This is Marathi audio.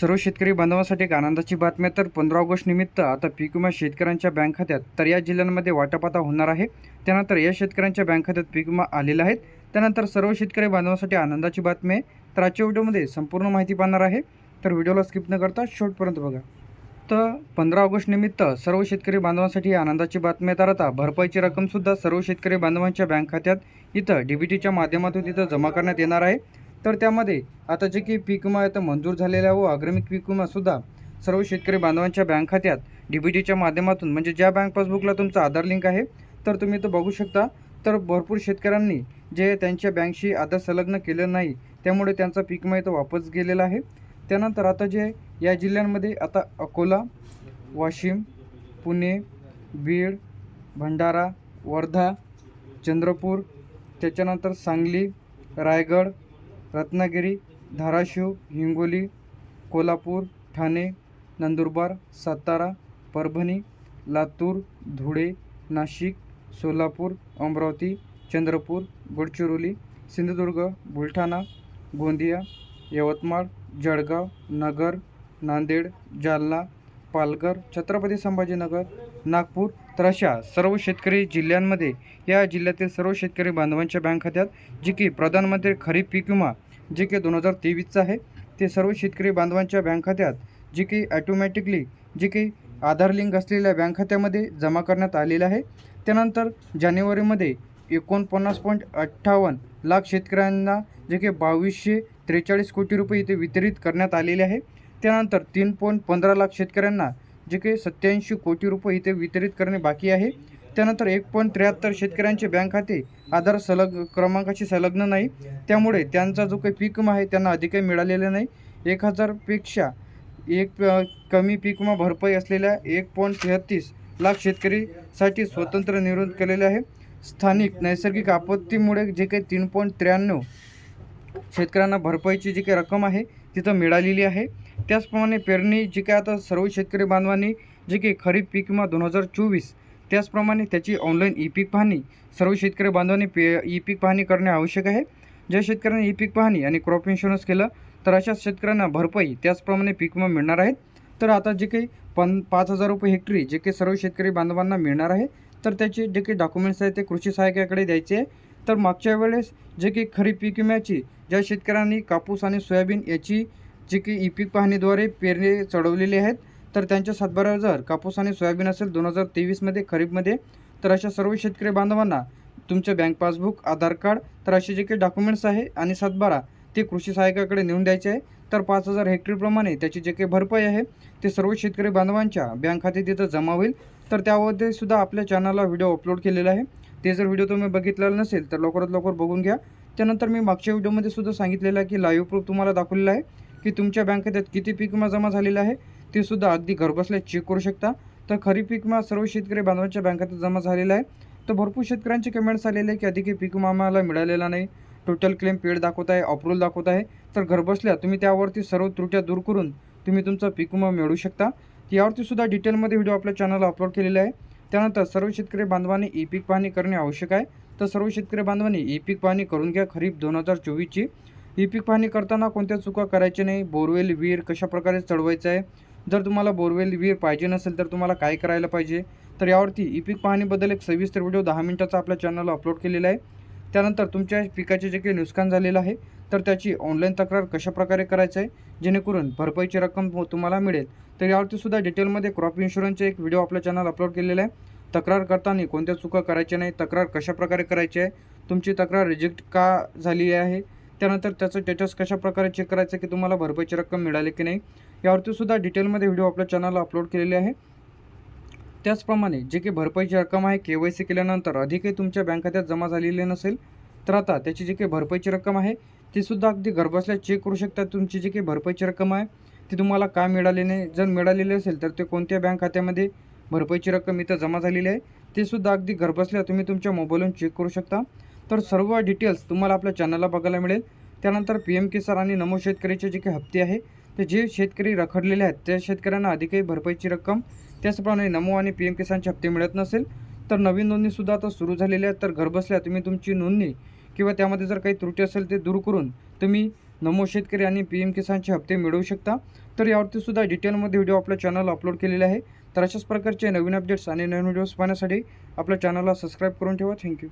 सर्व शेतकरी बांधवांसाठी एक आनंदाची बातमी आहे. तर पंधरा ऑगस्ट निमित्त आता पीक विमा शेतकऱ्यांच्या बँक खात्यात तर या जिल्ह्यांमध्ये वाटप आता होणार आहे. त्यानंतर या शेतकऱ्यांच्या बँक खात्यात पीक विमा आलेला आहे. त्यानंतर सर्व शेतकरी बांधवांसाठी आनंदाची बातमी आहे. तर आजच्या व्हिडिओमध्ये संपूर्ण माहिती पाहणार आहे. तर व्हिडिओला स्किप न करता शेवटपर्यंत बघा. तर पंधरा ऑगस्ट निमित्त सर्व शेतकरी बांधवांसाठी आनंदाची बातमी तर आता भरपाईची रक्कमसुद्धा सर्व शेतकरी बांधवांच्या बँक खात्यात इथं डी बी टीच्या माध्यमातून इथं जमा करण्यात येणार आहे. तर त्यामध्ये आता जे की पीक विमा आता मंजूर झालेला व अग्रमिक पीक विमासुद्धा सर्व शेतकरी बांधवांच्या बँक खात्यात डी बी टीच्या माध्यमातून म्हणजे ज्या बँक पासबुकला तुमचं आधार लिंक आहे तर तुम्ही तो बघू शकता. तर भरपूर शेतकऱ्यांनी जे त्यांच्या बँकशी आधार संलग्न केलं नाही त्यामुळे त्यांचा पीक विमा इथं वापस गेलेला आहे. त्यानंतर आता जे या जिल्ह्यांमध्ये आता अकोला वाशिम पुणे बीड भंडारा वर्धा चंद्रपूर त्याच्यानंतर सांगली रायगड रत्नागिरी धाराशिव हिंगोली कोल्हापूर ठाणे नंदुरबार सातारा परभणी लातूर धुळे नाशिक सोलापूर अमरावती चंद्रपूर गडचिरोली सिंधुदुर्ग बुलढाणा गोंदिया यवतमाळ जळगाव नगर नांदेड जालना पालघर छत्रपती संभाजीनगर नागपूर तर अशा सर्व शेतकरी जिल्ह्यांमध्ये या जिल्ह्यातील सर्व शेतकरी बांधवांच्या बँक खात्यात जे की प्रधानमंत्री खरीप पीक विमा जे की दोन हजार तेवीसचं आहे ते सर्व शेतकरी बांधवांच्या बँक खात्यात जे की ॲटोमॅटिकली जे की आधार लिंक असलेल्या बँक खात्यामध्ये जमा करण्यात आलेलं आहे. त्यानंतर जानेवारीमध्ये एकोणपन्नास पॉईंट अठ्ठावन्न लाख शेतकऱ्यांना जे की बावीसशे त्रेचाळीस कोटी रुपये इथे वितरित करण्यात आलेले आहे. त्यानंतर तीन पॉईंट पंधरा लाख शेतकऱ्यांना जे काही सत्याऐंशी कोटी रुपये इथे वितरित करणे बाकी आहे. त्यानंतर एक पॉईंट त्र्याहत्तर शेतकऱ्यांचे बँक खाते आधार सलग क्रमांकाशी संलग्न नाही. त्यामुळे त्यांचा जो काही पीक विमा आहे त्यांना अधिकही मिळालेला नाही. एक हजारपेक्षा एक कमी पीक विमा भरपाई असलेल्या एक पॉईंट तेहत्तीस लाख शेतकरीसाठी स्वतंत्र निरोध केलेले आहे. स्थानिक नैसर्गिक आपत्तीमुळे जे काही तीन पॉईंट त्र्याण्णव शेतकऱ्यांना भरपाईची जी काही रक्कम आहे तिथं मिळालेली आहे. त्याचप्रमाणे पेरणी जी काय आता सर्व शेतकरी बांधवांनी जे काही खरीप पीक विमा दोन हजार चोवीस त्याचप्रमाणे त्याची ऑनलाईन ई पीक पाहणी सर्व शेतकरी बांधवांनी पे ई पीक पाहणी करणे आवश्यक आहे. ज्या शेतकऱ्यांनी ई पीक पाहणी आणि क्रॉप इन्शुरन्स केलं तर अशा शेतकऱ्यांना भरपाई त्याचप्रमाणे पीक विमा मिळणार आहेत. तर आता जे काही पन पाच हजार रुपये हेक्टरी जे काही सर्व शेतकरी बांधवांना मिळणार आहे तर त्याचे जे काही डॉक्युमेंट्स आहेत ते कृषी सहाय्यकाकडे द्यायचे आहे. तर मागच्या वेळेस जे काही खरीप पीक विम्याची ज्या शेतकऱ्यांनी कापूस आणि सोयाबीन याची जे की ई पीक पाहणीद्वारे पेरणी चढवलेली आहेत. तर त्यांच्या सातबारा जर कापूस आणि सोयाबीन असेल दोन हजार तेवीसमध्ये खरीपमध्ये. तर अशा सर्व शेतकरी बांधवांना तुमचं बँक पासबुक आधार कार्ड तर असे जे काही डॉक्युमेंट्स आहे आणि सातबारा ते कृषी सहायकाकडे नेऊन द्यायचे आहे. तर पाच हजार हेक्टरप्रमाणे त्याची जे काही भरपाई आहे ते सर्व शेतकरी बांधवांच्या बँक खाते तिथं जमा होईल. तर त्यामध्ये सुद्धा आपल्या चॅनलला व्हिडिओ अपलोड केलेला आहे. ते जर व्हिडिओ तुम्ही बघितलेला नसेल तर लवकरात लवकर बघून घ्या. त्यानंतर मी मागच्या व्हिडिओमध्ये सुद्धा सांगितलेलं आहे की लाईव्ह प्रूफ तुम्हाला दाखवलेला आहे. की तुमच्या बँक खात्यात किती पीक विमा जमा झालेला आहे ते सुद्धा अगदी घरबसल्या चेक करू शकता. तर खरी पीक विमा सर्व शेतकरी बांधवांच्या बँक खात्यात जमा झालेला आहे. तर भरपूर शेतकऱ्यांचे कमेंट्स आलेले आहे की अधिक पीक विमा आम्हाला मिळालेला नाही. टोटल क्लेम पेड दाखवत आहे अप्रूव्हल दाखवत आहे. तर घरबसल्या तुम्ही त्यावरती सर्व त्रुट्या दूर करून तुम्ही तुमचा पीक विमा मिळवू शकता. यावरती सुद्धा डिटेलमध्ये व्हिडिओ आपल्या चॅनलला अपलोड केलेला आहे. त्यानंतर सर्व शेतकरी बांधवांनी ई पीक पाहणी करणे आवश्यक आहे. तर सर्व शेतकरी बांधवांनी ई पीक पाहणी करून घ्या. खरीप दोन हजार चोवीसची. ई पीक पाहणी करताना कोणत्या चुका करायच्या नाही? बोरवेल विहीर कशा प्रकारे चढवायचं आहे? जर तुम्हाला बोरवेल विहीर पाहिजे नसेल तर तुम्हाला काय करायला पाहिजे? तर यावरती ई पीक पाहणीबद्दल एक सविस्तर व्हिडिओ दहा मिनिटाचा आपल्या चॅनलला अपलोड केलेला आहे. त्यानंतर तुमच्या पिकाचे जे काही नुकसान झालेलं आहे तर त्याची ऑनलाईन तक्रार कशाप्रकारे करायचं आहे? जेणेकरून भरपाईची रक्कम तुम्हाला मिळेल. तर यावरती सुद्धा डिटेलमध्ये क्रॉप इन्शुरन्सचे एक व्हिडिओ आपल्या चॅनल अपलोड केलेला आहे. तक्रार करताना कोणत्या चुका करायच्या नाही? तक्रार कशा प्रकारे करायची आहे? तुमची तक्रार रिजेक्ट का झाली आहे? त्यानंतर त्याचं स्टेटस कशा प्रकारे चेक करायचं की तुम्हाला भरपाईची रक्कम मिळाली की नाही यावरती सुद्धा डिटेलमध्ये व्हिडिओ आपल्या चॅनलला अपलोड केलेले आहे. त्याचप्रमाणे जे काही भरपाईची रक्कम आहे के वाय सी केल्यानंतर अधिकही तुमच्या बँक खात्यात जमा झालेली नसेल तर आता त्याची जी काही भरपाईची रक्कम आहे ती सुद्धा अगदी घरबसल्या चेक करू शकता. तुमची जी काही भरपाईची रक्कम आहे ती तुम्हाला का मिळाली नाही? जर मिळालेली असेल तर ते कोणत्या बँक खात्यामध्ये भरपाईची रक्कम इथं जमा झालेली आहे ते सुद्धा अगदी घरबसल्या तुम्ही तुमच्या मोबाईलवरून चेक करू शकता. तर सर्व डिटेल्स तुम्हाला आपल्या चॅनलला बघायला मिळेल. त्यानंतर पी एम किसान आणि नमो शेतकरीचे जे काही हप्ते आहे ते जे शेतकरी रखडलेले आहेत त्या शेतकऱ्यांना अधिकही भरपाईची रक्कम त्याचप्रमाणे नमो आणि पी एम किसानचे हप्ते मिळत नसेल तर नवीन नोंदणीसुद्धा आता सुरू झालेली आहे तर घरबसल्या तुम्ही तुमची नोंदणी किंवा त्यामध्ये जर काही त्रुटी असेल ते दूर करून तुम्ही नमो शेतकरी आणि पी एम किसानचे हप्ते मिळवू शकता. तर यावरती सुद्धा डिटेलमध्ये व्हिडिओ आपल्या चॅनलला अपलोड केलेले आहे. तर अशाच प्रकारचे नवीन अपडेट्स आणि नवीन व्हिडिओज पाहण्यासाठी आपल्या चॅनलला सबस्क्राईब करून ठेवा. थँक्यू